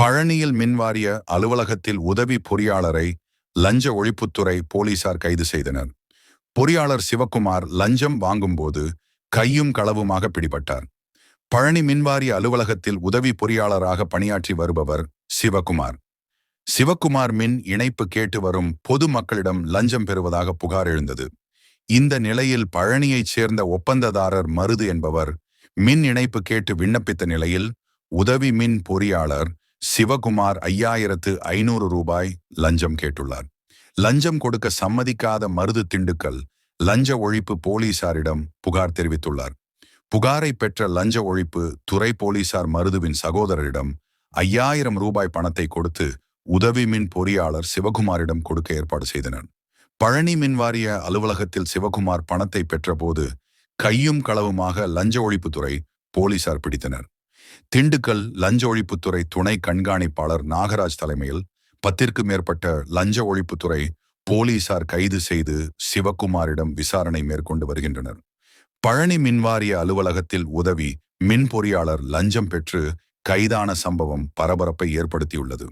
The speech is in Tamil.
பழனியில் மின்வாரிய அலுவலகத்தில் உதவி பொறியாளரை லஞ்ச ஒழிப்புத்துறை போலீசார் கைது செய்தனர். பொறியாளர் சிவக்குமார் லஞ்சம் வாங்கும்போது கையும் களவுமாக பிடிபட்டார். பழனி மின்வாரிய அலுவலகத்தில் உதவி பொறியாளராக பணியாற்றி வருபவர் சிவக்குமார் சிவக்குமார் மின் இணைப்பு கேட்டு வரும் பொது மக்களிடம் லஞ்சம் பெறுவதாக புகார் எழுந்தது. இந்த நிலையில் பழனியைச் சேர்ந்த ஒப்பந்ததாரர் மருது என்பவர் மின் இணைப்பு கேட்டு விண்ணப்பித்த நிலையில் உதவி மின் பொறியாளர் சிவகுமார் ஐயாயிரத்து ஐநூறு ரூபாய் லஞ்சம் கேட்டுள்ளார். லஞ்சம் கொடுக்க சம்மதிக்காத மருது திண்டுக்கல் லஞ்ச ஒழிப்பு போலீசாரிடம் புகார் தெரிவித்துள்ளார். புகாரை பெற்ற லஞ்ச ஒழிப்பு துறை போலீசார் மருதுவின் சகோதரரிடம் ஐயாயிரம் ரூபாய் பணத்தை கொடுத்து உதவி மின் பொறியாளர் சிவகுமாரிடம் கொடுக்க ஏற்பாடு செய்தனர். பழனி மின்வாரிய அலுவலகத்தில் சிவகுமார் பணத்தை பெற்றபோது கையும் களவுமாக லஞ்ச ஒழிப்புத்துறை போலீசார் பிடித்தனர். திண்டுக்கல் லஞ்ச ஒழிப்புத்துறை துணை கண்காணிப்பாளர் நாகராஜ் தலைமையில் பத்திற்கு மேற்பட்ட லஞ்ச ஒழிப்புத்துறை போலீசார் கைது செய்து சிவகுமாரிடம் விசாரணை மேற்கொண்டு வருகின்றனர். பழனி மின்வாரிய அலுவலகத்தில் உதவி மின் பொறியாளர் லஞ்சம் பெற்று கைதான சம்பவம் பரபரப்பை ஏற்படுத்தியுள்ளது.